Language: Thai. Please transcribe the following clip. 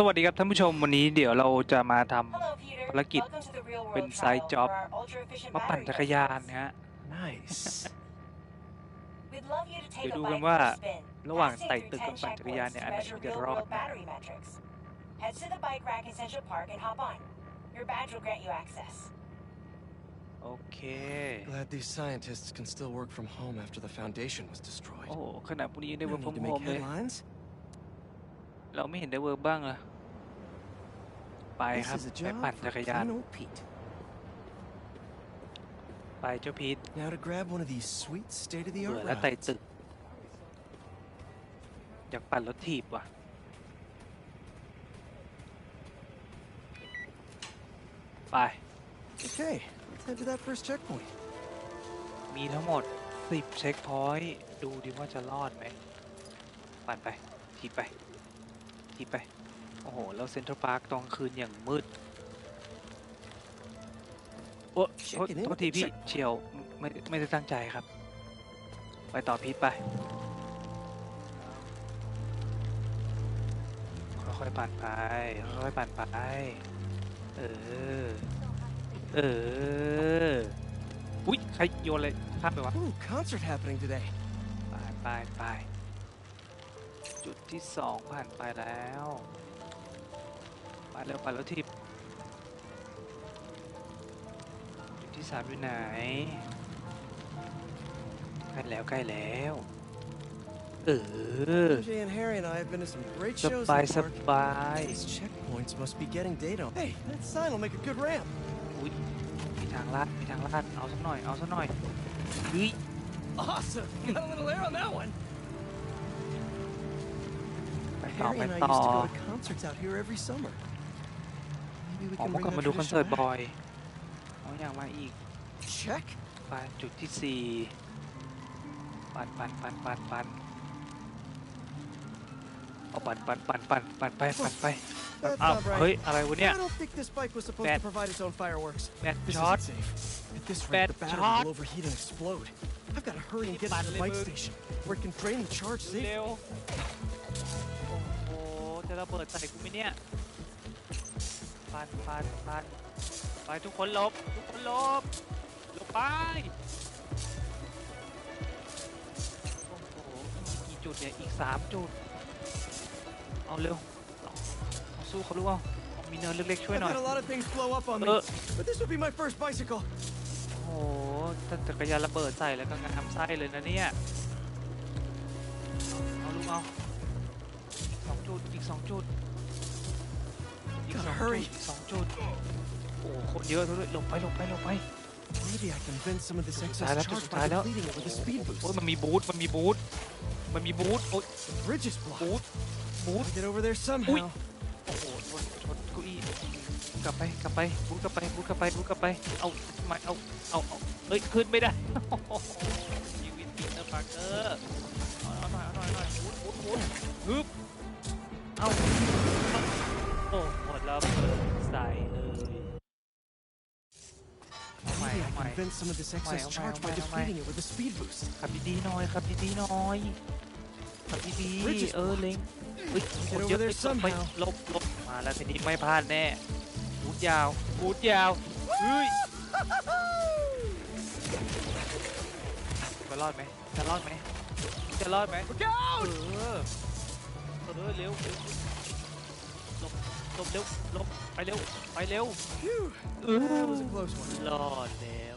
สวัสดีครับท่านผู้ชมวันนี้เดี๋ยวเราจะมาทำ Hello, Peter. ภารกิจ Welcome to the real world เป็น trial ไซด์จ็อบ for our ultra-efficient มาปั่น battery จักรยาน metrics. นะฮะ Nice. We'd love you to take เดี๋ยว a ดู bike กัน for ว่า a spin, ระหว่าง passing ไต่ through ตึกกับ10ปั่นจักรยาน checkpoints เนี่ย to อันไหน measure มันจะรอด real-world นะ battery metrics. Head to the bike rack in Central Park and hop on. Your badge will grant you access. โอเค Glad these scientists can still work from home after the Foundation was destroyed. โอ้โหขนาดพวกนี้ยังได้ No เวิร์ก need ฟอร์ to มโฮ make มเลย headlines. เราไม่เห็นได้เวิร์กบ้างเหรอไปครับ This is a ไป job ปั่น for จักรยาน plain old Pete. ไปเจ้าพีท Now to grab one of these sweet เบื่ state-of-the-art อแล้วไต่ rides. ตึก อยากปั่นรถถีบว่ะ ไป Okay, let's head to that first checkpoint. มีทั้งหมด 10 เช็คพอยต์ ดูดิว่าจะรอดไหม ปั่นไปทีบไป ทีบไป โอ้โห แล้วเซ็นทรัลพาร์คตอนกลางคืนอย่างมืด โอ้โทษ Check it in โทษ with ที the พี่ checkpoint. เฉียวไม่ไม่ได้ตั้งใจครับ ไปต่อพีทไป ค่อยๆปั่นไป ค่อยๆปั่นไป เออ เออ อุ้ยใครโยนเลยข้ามไปวะ Ooh, concert happening today. ไปไปไป จุดที่สองผ่านไปแล้วไปเร็วไปแล้วทิปจุดที่สามอยู่ไหนใกล้แล้วใกล้แล้วเออ MJ and Harry and I have been to some great ส shows บาย in the ส park. บาย These checkpoints must be getting data. Hey, that sign will make a good ramp. อุ้ยมีทางลาดมีทางลาดเอาสักหน่อยเอาสักหน่อยเฮ้ย Awesome. Got a little air on that one. ไปต่อ Harry ไป and I ต่อ used to go to concerts out here every summer. Maybe we อ๋อ can เมื่อ bring ก่อน that มาดูคอนเสิร์ต tradition บ่ back. อยเอาอย่างมาอีก Check. ไปจุดที่สี่ปันปันปันปันปันเอาปันปันปันปันปันไปปันไป That's อ้าว not เฮ้ย right. อะไรวะเนี่ย I don't think this bike was supposed Bad. to provide its own fireworks. แบต This ช็อต isn't safe. At this Bad rate, the battery shot. will overheat and explode. I've got to hurry and get Bad to the bike limit. station where it can drain the charge เร็ safely. วโอ้โหจะระเบิดใส่กูไหมเนี่ยปันปันปันไปทุกคนหลบ ทุกคนหลบหลบไปโอ้โหกี่จุดเนี่ย อีกสามจุด เอาเร็วเอาเอาสู้เขาหรือเปล่าเอามีเนินเล็กๆช่วย I've หน่อย had a lot of things blow up on me, Uh. but this will be my first bicycle. โอ้โหถ้าจักรยานระเบิดใส่แล้วก็งานทำไส้เลยนะเนี่ย เอาเอาลูกเอา สองจุดอีกสองจุดอีกสอง Gotta จุด hurry. อีกสองจุดโอ้โหคนเยอะด้วยหลบไปหลบไปหลบไป Maybe I can vent some of this excess Tài lắm, charge tài by lắm. depleting it with a speed โอ้ย boost. มันมีบูทมันมีบูทมันมีบูทโอ้ย The bridge is blocked. บูทบูท Gotta get over there Ui. somehow. โอ้โหชนชนเก้าอี้กลับไปกลับไปบูทกลับไปบูทกลับไปบูทกลับไป เอาไม่เอาเอาเอาเอ้ยขึ้นไม่ได้โอ้โหชีวิตปีเตอร์ปาร์เกอร์เอาเอาหน่อยเอาหน่อยเอาหน่อยบูทบูทบูทฮึบ ใหม่ Maybe I เอาใหม่ can vent some of this Mày, excess ông mày, charge ông by mày, ông mày. depleting it with a speed boost. ขับดีๆหน่อยขับดีๆหน่อยขับดี Bridge is ๆเออเล็งเฮ้ยคน over เยอะ there ไปไป somehow. ลบลบมาแล้วทีนี้ไม่พลาดแน่บูทยาวบูทยาวเฮ้ยจะรอดไหมจะรอดไหมจะรอดไหม Look เอ out! อเออเร็วเร็วหลบหลบเร็วหลบไปเร็วไปเร็ว Phew, Uh. that was a close one. รอดแล้ว